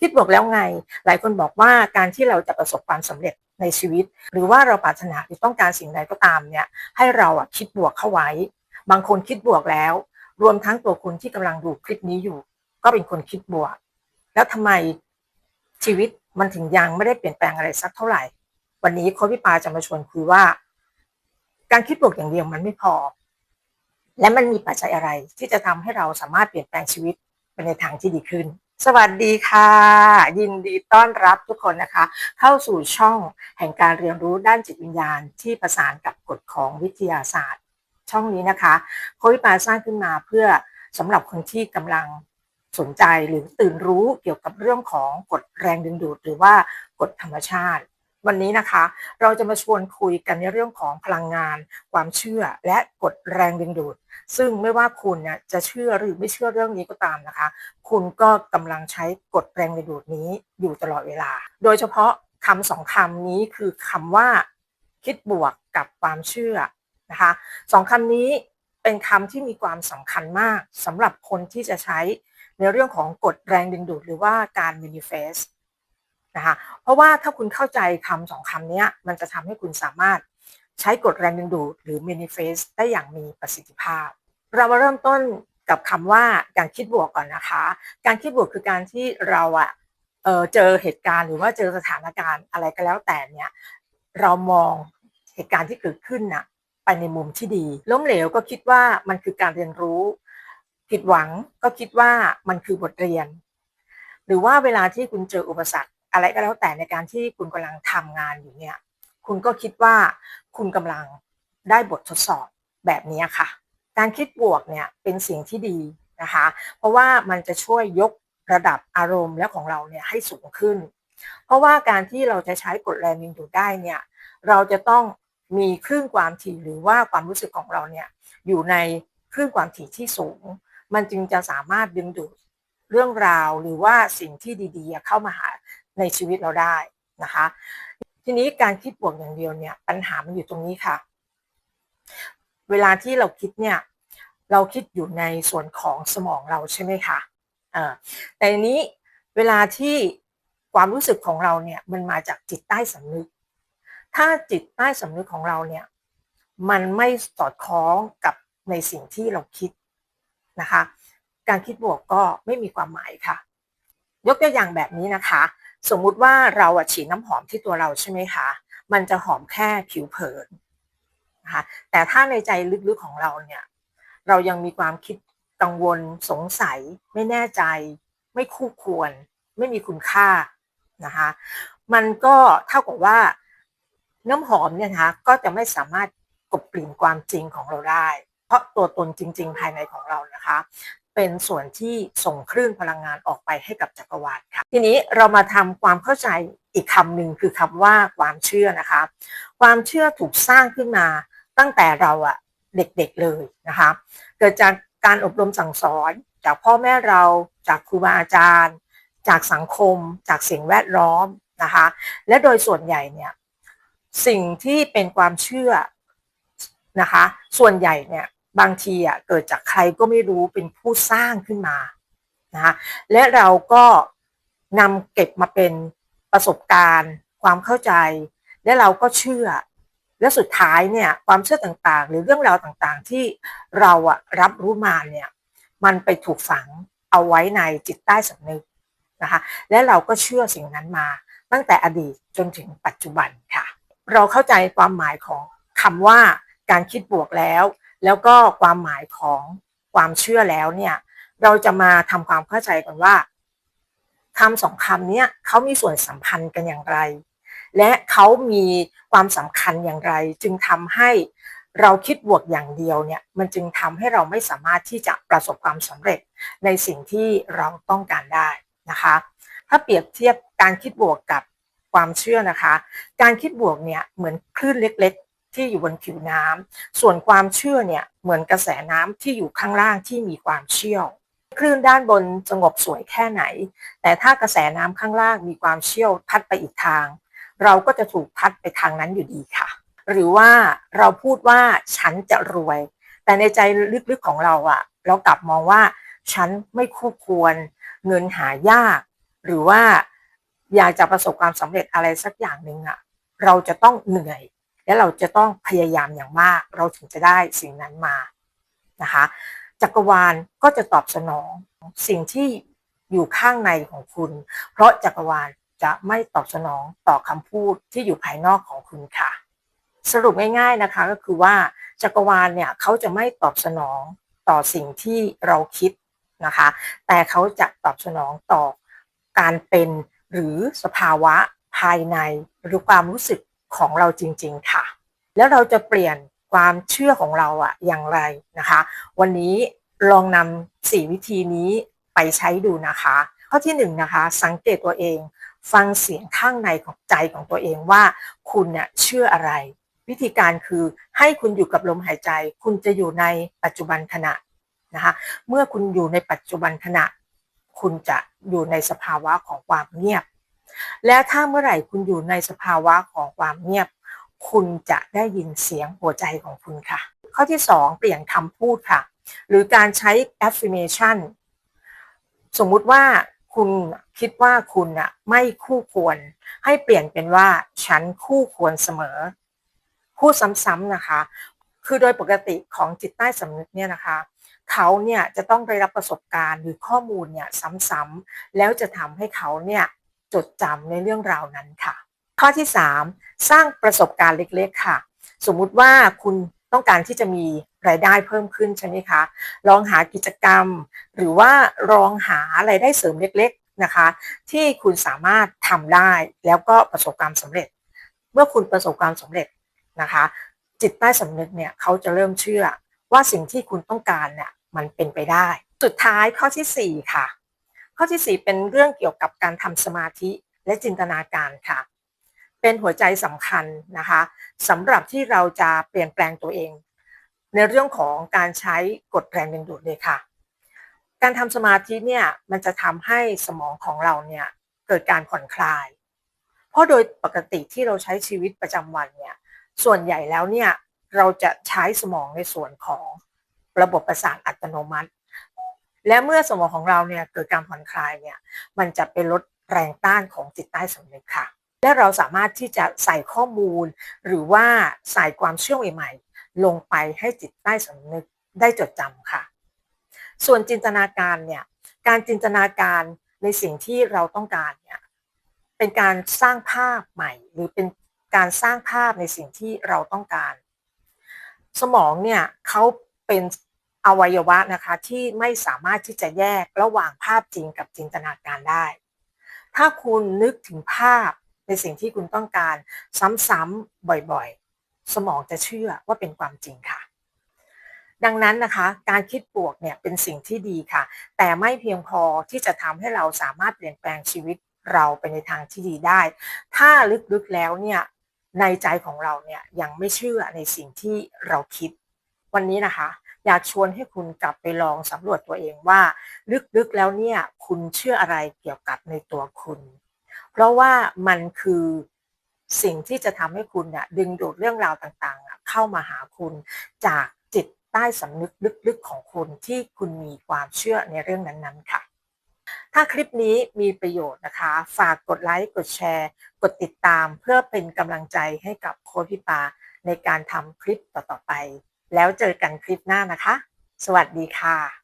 คิดบวกแล้วไง หลายคนบอกว่าการที่เราจะประสบความสำเร็จในชีวิต หรือว่าเราปรารถนาหรือต้องการสิ่งใดก็ตามเนี่ยให้เราอะคิดบวกเข้าไว้ บางคนคิดบวกแล้ว รวมทั้งตัวคุณที่กำลังดูคลิปนี้อยู่ ก็เป็นคนคิดบวก แล้วทำไมชีวิตมันถึงยังไม่ได้เปลี่ยนแปลงอะไรสักเท่าไหร่ วันนี้โค้ชพี่ปาจะมาชวนคุยว่า การคิดบวกอย่างเดียวมันไม่พอ และมันมีปัจจัยอะไรที่จะทำให้เราสามารถเปลี่ยนแปลงชีวิตไปในทางที่ดีขึ้น สวัสดีค่ะ ยินดีต้อนรับทุกคนนะคะ เข้าสู่ช่องแห่งการเรียนรู้ด้านจิตวิญญาณที่ประสานกับกฎของวิทยาศาสตร์ ช่องนี้นะคะโค้ชปาสร้างขึ้นมาเพื่อสำหรับคนที่กำลังสนใจหรือตื่นรู้เกี่ยวกับเรื่องของกฎแรงดึงดูด หรือว่ากฎธรรมชาติ วันนี้นะคะ เราจะมาชวนคุยกันในเรื่องของพลังงาน ความเชื่อและกฎแรงดึงดูด ซึ่งไม่ว่าคุณเนี่ยจะเชื่อหรือไม่เชื่อเรื่องนี้ก็ตามนะคะ คุณก็กำลังใช้กฎแรงดึงดูดนี้อยู่ตลอดเวลา โดยเฉพาะคำสองคำนี้คือคำว่า คิดบวกกับความเชื่อนะคะสองคำนี้เป็นคำที่มีความสำคัญมากสำหรับคนที่จะใช้ในเรื่องของกฎแรงดึงดูดหรือว่าการ manifest นะคะเพราะว่าถ้าคุณเข้าใจคำสองคำนี้มันจะทำให้คุณสามารถใช้กฎแรงดึงดูดหรือ manifest ได้อย่างมีประสิทธิภาพ เรามาเริ่มต้นกับคำว่าการคิดบวกก่อนนะคะ การคิดบวกคือการที่เราอะเออเจอเหตุการณ์หรือว่าเจอสถานการณ์อะไรก็แล้วแต่เนี่ยเรามองเหตุการณ์ที่เกิดขึ้นน่ะไปในมุมที่ดี ล้มเหลวก็คิดว่ามันคือการเรียนรู้ ผิดหวังก็คิดว่ามันคือบทเรียน หรือว่าเวลาที่คุณเจออุปสรรค อะไรก็แล้วแต่ในการที่คุณกำลังทำงานอยู่เนี่ย คุณก็คิดว่าคุณกำลังได้บททดสอบแบบนี้ค่ะ การคิดบวกเนี่ยเป็นสิ่งที่ดีนะคะ เพราะว่ามันจะช่วยยกระดับอารมณ์และของเราเนี่ยให้สูงขึ้น เพราะว่าการที่เราจะใช้กฎแรงดึงดูดได้เนี่ยเราจะต้องมีคลื่นความถี่หรือว่าความรู้สึกของเราเนี่ยอยู่ในคลื่นความถี่ที่สูง มันจึงจะสามารถดึงดูดเรื่องราวหรือว่าสิ่งที่ดีๆ เข้ามาหา ในชีวิตเราได้นะคะ ทีนี้การคิดบวกอย่างเดียวเนี่ยปัญหามันอยู่ตรงนี้ค่ะ เวลาที่เราคิดเนี่ยเราคิดอยู่ในส่วนของสมองเราใช่ไหมคะเออแต่นี้เวลาที่ความรู้สึกของเราเนี่ยมันมาจากจิตใต้สำนึก ถ้าจิตใต้สำนึกของเราเนี่ยมันไม่สอดคล้องกับในสิ่งที่เราคิดนะคะ การคิดบวกก็ไม่มีความหมายค่ะ ยกตัวอย่างแบบนี้นะคะ สมมุติว่าเราฉีดน้ำหอมที่ตัวเราใช่ไหมคะ มันจะหอมแค่ผิวเผินนะคะแต่ถ้าในใจลึกๆของเราเนี่ยเรายังมีความคิดกังวลสงสัย ไม่แน่ใจ ไม่คู่ควร ไม่มีคุณค่านะคะมันก็เท่ากับว่าน้ำหอมเนี่ยนะคะก็จะไม่สามารถกลบกลิ่นความจริงของเราได้ เพราะตัวตนจริง ๆ ภายในของเรานะคะ เป็นส่วนที่ส่งคลื่นพลังงานออกไปให้กับจักรวาลค่ะ ทีนี้เรามาทำความเข้าใจอีกคำหนึ่งคือคำว่าความเชื่อนะคะ ความเชื่อถูกสร้างขึ้นมาตั้งแต่เราอะเด็กๆเลยนะคะ เกิดจากการอบรมสั่งสอนจากพ่อแม่เราจากครูบาอาจารย์ จากสังคม จากสิ่งแวดล้อมนะคะ และโดยส่วนใหญ่เนี่ยสิ่งที่เป็นความเชื่อนะคะ ส่วนใหญ่เนี่ย บางทีอะเกิดจากใครก็ไม่รู้เป็นผู้สร้างขึ้นมานะคะและเราก็นำเก็บมาเป็นประสบการณ์ ความเข้าใจ และเราก็เชื่อ และสุดท้ายเนี่ยความเชื่อต่างๆ หรือเรื่องราวต่างๆ ที่เราอะรับรู้มาเนี่ยมันไปถูกฝังเอาไว้ในจิตใต้สำนึกนะคะและเราก็เชื่อสิ่งนั้นมา ตั้งแต่อดีตจนถึงปัจจุบันค่ะ เราเข้าใจความหมายของคำว่าการคิดบวกแล้ว แล้วก็ความหมายของความเชื่อแล้วเนี่ย เราจะมาทำความเข้าใจกันว่าคำสองคำนี้เขามีส่วนสัมพันธ์กันอย่างไร และเขามีความสำคัญอย่างไร จึงทำให้เราคิดบวกอย่างเดียวเนี่ยมันจึงทำให้เราไม่สามารถที่จะประสบความสำเร็จในสิ่งที่เราต้องการได้นะคะ ถ้าเปรียบเทียบการคิดบวกกับความเชื่อนะคะ การคิดบวกเนี่ยเหมือนคลื่นเล็ก ที่อยู่บนผิวน้ำส่วนความเชื่อเนี่ยเหมือนกระแสน้ำที่อยู่ข้างล่างที่มีความเชี่ยว คลื่นด้านบนสงบสวยแค่ไหน แต่ถ้ากระแสน้ำข้างล่างมีความเชี่ยวพัดไปอีกทาง เราก็จะถูกพัดไปทางนั้นอยู่ดีค่ะ หรือว่าเราพูดว่าฉันจะรวย แต่ในใจลึกๆของเราอะเรากลับมองว่าฉันไม่คู่ควร เงินหายาก หรือว่าอยากจะประสบความสำเร็จอะไรสักอย่างหนึ่งอะเราจะต้องเหนื่อย และเราจะต้องพยายามอย่างมาก เราถึงจะได้สิ่งนั้นมานะคะจักรวาลก็จะตอบสนองสิ่งที่อยู่ข้างในของคุณ เพราะจักรวาลจะไม่ตอบสนองต่อคำพูดที่อยู่ภายนอกของคุณค่ะ สรุปง่ายๆนะคะก็คือว่าจักรวาลเนี่ยเขาจะไม่ตอบสนองต่อสิ่งที่เราคิดนะคะ แต่เขาจะตอบสนองต่อการเป็นหรือสภาวะภายในหรือความรู้สึก ของเราจริง ๆ ค่ะ แล้วเราจะเปลี่ยนความเชื่อของเราอะอย่างไรนะคะ วันนี้ลองนำสี่วิธีนี้ไปใช้ดูนะคะ ข้อที่หนึ่งนะคะ สังเกตตัวเอง ฟังเสียงข้างในของใจของตัวเองว่า คุณเนี่ยเชื่ออะไร วิธีการคือให้คุณอยู่กับลมหายใจ คุณจะอยู่ในปัจจุบันขณะนะคะเมื่อคุณอยู่ในปัจจุบันขณะ คุณจะอยู่ในสภาวะของความเงียบ และถ้าเมื่อไหร่คุณอยู่ในสภาวะของความเงียบ คุณจะได้ยินเสียงหัวใจของคุณค่ะ ข้อที่ 2 เปลี่ยนคำพูดค่ะ หรือการใช้ affirmation สมมุติว่าคุณคิดว่าคุณน่ะไม่คู่ควร ให้เปลี่ยนเป็นว่าฉันคู่ควรเสมอ พูดซ้ำๆนะคะ คือโดยปกติของจิตใต้สำนึกเนี่ยนะคะเขาเนี่ยจะต้องได้รับประสบการณ์หรือข้อมูลเนี่ยซ้ำๆแล้วจะทำให้เขาเนี่ย จดจำในเรื่องราวนั้นค่ะ ข้อที่ 3 สร้างประสบการณ์เล็กๆค่ะ สมมุติว่าคุณต้องการที่จะมีรายได้เพิ่มขึ้นใช่ไหมคะ ลองหากิจกรรม หรือว่าลองหารายได้เสริมเล็กๆนะคะ ที่คุณสามารถทำได้แล้วก็ประสบความสำเร็จ เมื่อคุณประสบความสำเร็จนะคะ จิตใต้สำนึกเนี่ยเขาจะเริ่มเชื่อว่าสิ่งที่คุณต้องการเนี่ยมันเป็นไปได้ สุดท้ายข้อที่ 4 ค่ะ ข้อที่ 4 เป็นเรื่องเกี่ยวกับการทำสมาธิและจินตนาการค่ะ เป็นหัวใจสำคัญนะคะสำหรับที่เราจะเปลี่ยนแปลงตัวเอง ในเรื่องของการใช้กฎแรงดึงดูดเลยค่ะ การทำสมาธิเนี่ยมันจะทำให้สมองของเราเนี่ยเกิดการผ่อนคลาย เพราะโดยปกติที่เราใช้ชีวิตประจำวันเนี่ยส่วนใหญ่แล้วเนี่ยเราจะใช้สมองในส่วนของระบบประสาทอัตโนมัติ และเมื่อสมองของเราเนี่ยเกิดการผ่อนคลายเนี่ยมันจะเป็นลดแรงต้านของจิตใต้สำนึกค่ะ และเราสามารถที่จะใส่ข้อมูล หรือว่าใส่ความเชื่อใหม่ๆลงไปให้จิตใต้สำนึกได้จดจำค่ะ ส่วนจินตนาการเนี่ยการจินตนาการในสิ่งที่เราต้องการเนี่ยเป็นการสร้างภาพใหม่ หรือเป็นการสร้างภาพในสิ่งที่เราต้องการ สมองเนี่ยเขาเป็น อวัยวะนะคะที่ไม่สามารถที่จะแยกระหว่างภาพจริงกับจินตนาการได้ ถ้าคุณนึกถึงภาพในสิ่งที่คุณต้องการซ้ำๆบ่อยๆ สมองจะเชื่อว่าเป็นความจริงค่ะ ดังนั้นนะคะ การคิดบวกเนี่ยเป็นสิ่งที่ดีค่ะ แต่ไม่เพียงพอที่จะทำให้เราสามารถเปลี่ยนแปลงชีวิตเราไปในทางที่ดีได้ ถ้าลึกๆแล้วเนี่ยในใจของเราเนี่ยยังไม่เชื่อในสิ่งที่เราคิด วันนี้นะคะ อยากชวนให้คุณกลับไปลองสำรวจตัวเองว่า ลึกๆแล้วเนี่ยคุณเชื่ออะไรเกี่ยวกับในตัวคุณ เพราะว่ามันคือสิ่งที่จะทำให้คุณเนี่ยดึงดูดเรื่องราวต่างๆ เข้ามาหาคุณจากจิตใต้สำนึกลึกๆของคุณที่คุณมีความเชื่อในเรื่องนั้นๆค่ะ ถ้าคลิปนี้มีประโยชน์นะคะ ฝากกดไลค์ กดแชร์ กดติดตามเพื่อเป็นกำลังใจให้กับโค้ชพี่ปาในการทำคลิปต่อๆไป แล้วเจอกันคลิปหน้านะคะ สวัสดีค่ะ